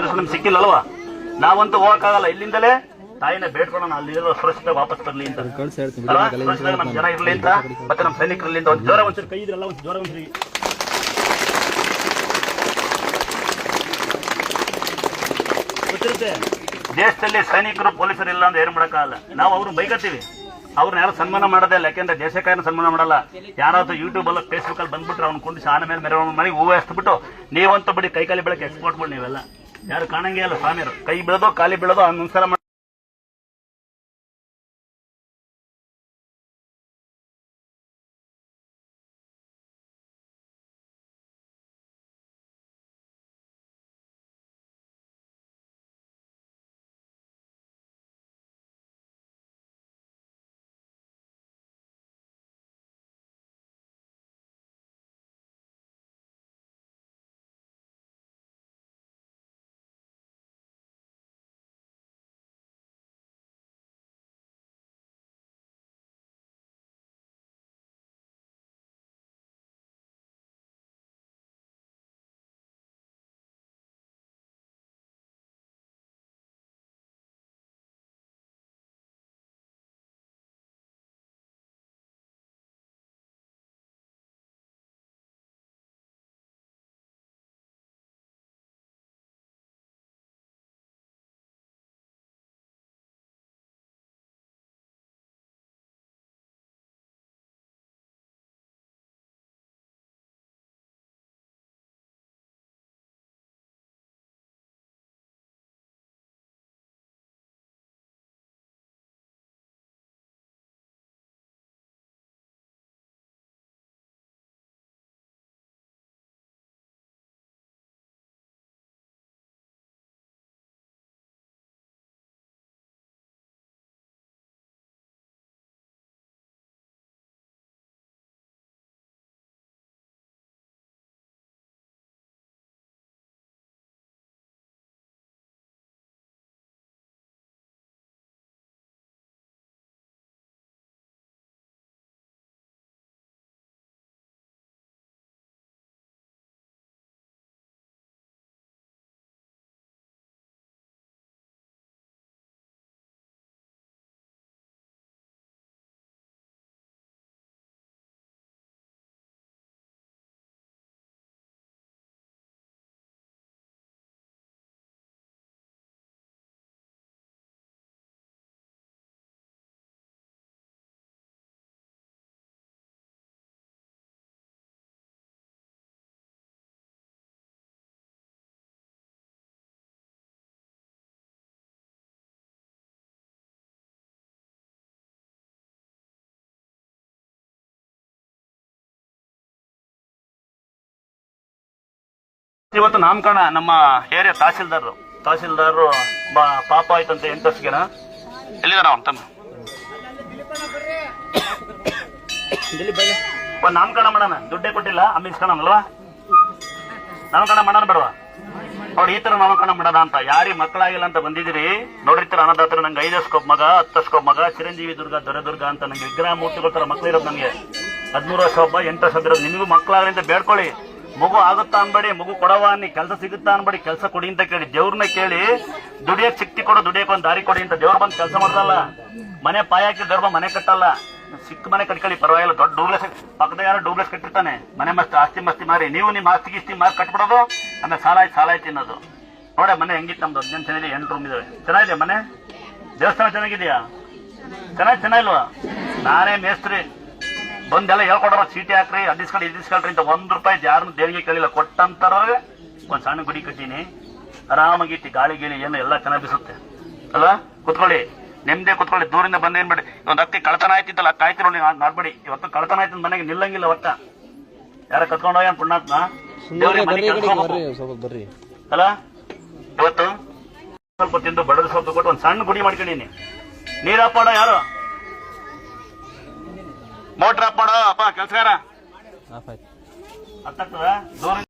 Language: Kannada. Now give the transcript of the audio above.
ನಮ್ಗೆ ಸಿಕ್ಕಿಲ್ಲಲ್ವಾ? ನಾವಂತೂ ಹೋಗಕ್ಕಾಗಲ್ಲ. ಇಲ್ಲಿಂದಲೇ ತಾಯಿನ ಬೇಡ್ಕೊಳ್ಳೋಣ. ಅಲ್ಲಿರೋ ಸುರಕ್ಷಿತ ವಾಪಸ್ ಬರಲಿ ಅಂತ. ಸುರಕ್ಷಿತ ನಮ್ಮ ಜನ ಇರಲಿ ಅಂತ. ಮತ್ತೆ ನಮ್ಮ ಸೈನಿಕರಲ್ಲಿ ಅಂತ ಒಂದು ಜ್ವರ ಒಂದ್ಸರಿ ಕೈ ಇದ್ರಲ್ಲ ಒಂದು ಜ್ವರ ಒಂದ್ಸರಿ ಗೊತ್ತಿರುತ್ತೆ? ದೇಶದಲ್ಲಿ ಸೈನಿಕರು ಪೊಲೀಸರು ಇಲ್ಲ ಅಂತ ಏನು ಮಾಡೋಕ್ಕಾಗಲ್ಲ. ನಾವು ಅವ್ರು ಬೈಕತ್ತೀವಿ. ಅವ್ರನ್ನ ಯಾರು ಸನ್ಮಾನ ಮಾಡೋದೇ ಇಲ್ಲ. ಯಾಕೆಂದ್ರೆ ದೇಶಕ್ಕಾಗಿ ಸನ್ಮಾನ ಮಾಡಲ್ಲ. ಯಾರಾದ್ರೂ ಯೂಟ್ಯೂಬ್ ಅಲ್ಲ ಫೇಸ್ಬುಕ್ ಅಲ್ಲಿ ಬಂದ್ಬಿಟ್ರೆ ಅವ್ನು ಕುಂಡಿಸಿ ಆನೆ ಮೇಲೆ ಮೆರವಣಿಗೆ ಮಾಡಿ ಹೂವು ಎಸ್ಬಿಟ್ಟು ನೀವಂತ ಬಿಡಿ ಕೈಕಾಲಿ ಬೆಳಗ್ಗೆ ಎಕ್ಸ್ಪೋರ್ಟ್ ಮಾಡಿ ನೀವೆಲ್ಲ. ಯಾರು ಕಾಣಂಗೇ ಇಲ್ಲ ಸ್ವಾಮಿಯರು ಕೈ ಬೀಳೋದು ಕಾಲಿ ಬೀಳೋದು ನಮಸ್ಕಾರ ಇವತ್ತು ನಾಮಕರಣ ನಮ್ಮ ಏರಿಯಾ ತಹಸೀಲ್ದಾರ್ ತಹಸೀಲ್ದಾರ್ ಪಾಪ ಆಯ್ತಂತೆ ಎಂಟಸ್ಗೆನ ಎಲ್ಲಿದಾರ ಅವನ್ ತಮ್ಮ? ನಾಮಕರಣ ಮಾಡೋಣ. ದುಡ್ಡೇ ಕೊಟ್ಟಿಲ್ಲ ಅಲ್ವಾ ನಾಮಕರಣ ಮಾಡೋಣ. ಬೇಡವಾ ಅವ್ರು ಈ ತರ ನಾಮಕರಣ ಮಾಡೋಣ ಅಂತ. ಯಾರಿಗೆ ಮಕ್ಕಳಾಗಿಲ್ಲ ಅಂತ ಬಂದಿದ್ದೀರಿ. ನೋಡಿರ್ತೀರ ಅನ್ನದಾತ್ರ ನಂಗೆ ಐದಸ್ಕೋಪ್ ಮಗ ಹತ್ತಸ್ಕೋಪ್ ಮಗ, ಚಿರಂಜೀವಿ ದುರ್ಗ, ದೊರೆ ದುರ್ಗ ಅಂತ ನಂಗೆ ವಿಗ್ರಹ ಮೂರ್ತಿಗಳ ತರ ಮಕ್ಕಳಿರೋದು ನನಗೆ. ಹದಿಮೂರು ವರ್ಷ ಒಬ್ಬ ಎಂಟು ವರ್ಷ ಇರೋದು. ನಿಮಗೂ ಮಕ್ಕಳಾಗಲಿ ಅಂತ ಬೇಡ್ಕೊಳ್ಳಿ. ಮಗು ಆಗುತ್ತಾ ಅನ್ಬೇಡಿ ಮಗು ಕೊಡವ ಅನ್ನಿ, ಕೆಲಸ ಸಿಗುತ್ತಾ ಅನ್ಬೇಡಿ ಕೆಲಸ ಕೊಡಿ ಅಂತ ಕೇಳಿ ದೇವ್ರನ್ನ ಕೇಳಿ, ದುಡಿಯಕ್ ಶಕ್ತಿ ಕೊಡು, ದುಡಿಯಕ್ ಒಂದ್ ದಾರಿ ಕೊಡಿ ಅಂತ ದೇವ್ರ ಬಂದು ಕೆಲಸ ಮಾಡ್ತಲ್ಲ ಮನೆ ಪಾಯ ಹಾಕಿ ದೇವ್ರ ಮನೆ ಕಟ್ಟಲ್ಲ. ಸಿಕ್ಕ ಮನೆ ಕಟ್ಕೊಳ್ಳಿ, ಪರವಾಗಿಲ್ಲ, ದೊಡ್ಡ ಡೂಬ್ಲೆಸ್ ಪಕ್ಕದ ಯಾರು ಡೂಬ್ಲೆಸ್ ಕಟ್ಟಿರ್ತಾನೆ. ಮನೆ ಮಸ್ತ್, ಆಸ್ತಿ ಮಸ್ತಿ ಮಾರಿ, ನೀವು ನಿಮ್ಮ ಆಸ್ತಿ ಗಿಸ್ತಿ ಮಾರಿ ಕಟ್ಬಿಡೋದು, ಆಮೇಲೆ ಸಾಲ ಆಯ್ತು ಸಾಲ ಆಯ್ತು ತಿನ್ನೋದು. ನೋಡೆ ಮನೆ ಹೆಂಗಿತ್ತು ನಮ್ದು, ಹದಿನೆಂಟು ಚೆನ್ನಾಗಿದೆ ಎಂಟು ರೂಮ್ ಇದಾವೆ. ಚೆನ್ನಾಗಿದೆ ಮನೆ? ದೇವಸ್ಥಾನ ಚೆನ್ನಾಗಿದೆಯಾ? ಚೆನ್ನಾಗಿ ಚೆನ್ನಾಗಿಲ್ವಾ ನಾನೇ ಮೇಸ್ತ್ರಿ. ಬಂದೆಲ್ಲ ಹೇಳ್ಕೊಡ್ರ ಚೀಟಿ ಹಾಕ್ರಿ ಅದಿಸ್ಕೊಂಡು ಇದಿಸ್ಕೊಳ್ರಿ ಅಂತ ಒಂದ್ ರೂಪಾಯಿ ಯಾರನ್ನು ದೇಣಿಗೆ ಕೇಳಿಲ್ಲ. ಕೊಟ್ಟಂತಾರ ಒಂದ್ ಸಣ್ಣ ಗುಡಿ ಕಟ್ಟೀನಿ. ಆರಾಮಾಗಿ ಇಟ್ಟು ಗಾಳಿ ಗೀಳಿ ಏನು ಎಲ್ಲ ಚೆನ್ನಾಗಿ ಬಿಸುತ್ತೆ. ಅಲ್ಲ ಕುತ್ಕೊಳ್ಳಿ. ನಿಮ್ದೇ ಕುತ್ಕೊಳ್ಳಿ. ದೂರಿಂದ ಬಂದೇನ್ ಬಿಡಿ ಒಂದ್ ಅಕ್ಕಿ ಕಳ್ತನ ಆಯ್ತಿತ್ತಲ್ಲ ಕಾಯ್ತಿರೋ ನೀವು ಮಾಡ್ಬೇಡಿ. ಇವತ್ತು ಕಳ್ತನ ಆಯ್ತು ಮನೆಗೆ ನಿಲ್ಲಂಗಿಲ್ಲ ಒಟ್ಟ. ಯಾರ ಕತ್ಕೊಂಡು ಹೋಗ್ಯಾನ ಪುಣ್ಯಾತ್ಮ? ಬರ್ರಿ ಅಲ್ಲ? ಇವತ್ತು ಸ್ವಲ್ಪ ತಿಂದು ಬಡದ ಸ್ವಲ್ಪ ಕೊಟ್ಟು ಒಂದ್ ಸಣ್ಣ ಗುಡಿ ಮಾಡ್ಕೊಂಡಿನಿ. ನೀರಪ್ಪ ಯಾರು? ಮೋಟ್ರ್ ಆಫ್ ಮಾಡೋ ಅಪ್ಪ ಕೆಲ್ಸಗಾರ. ದೂರ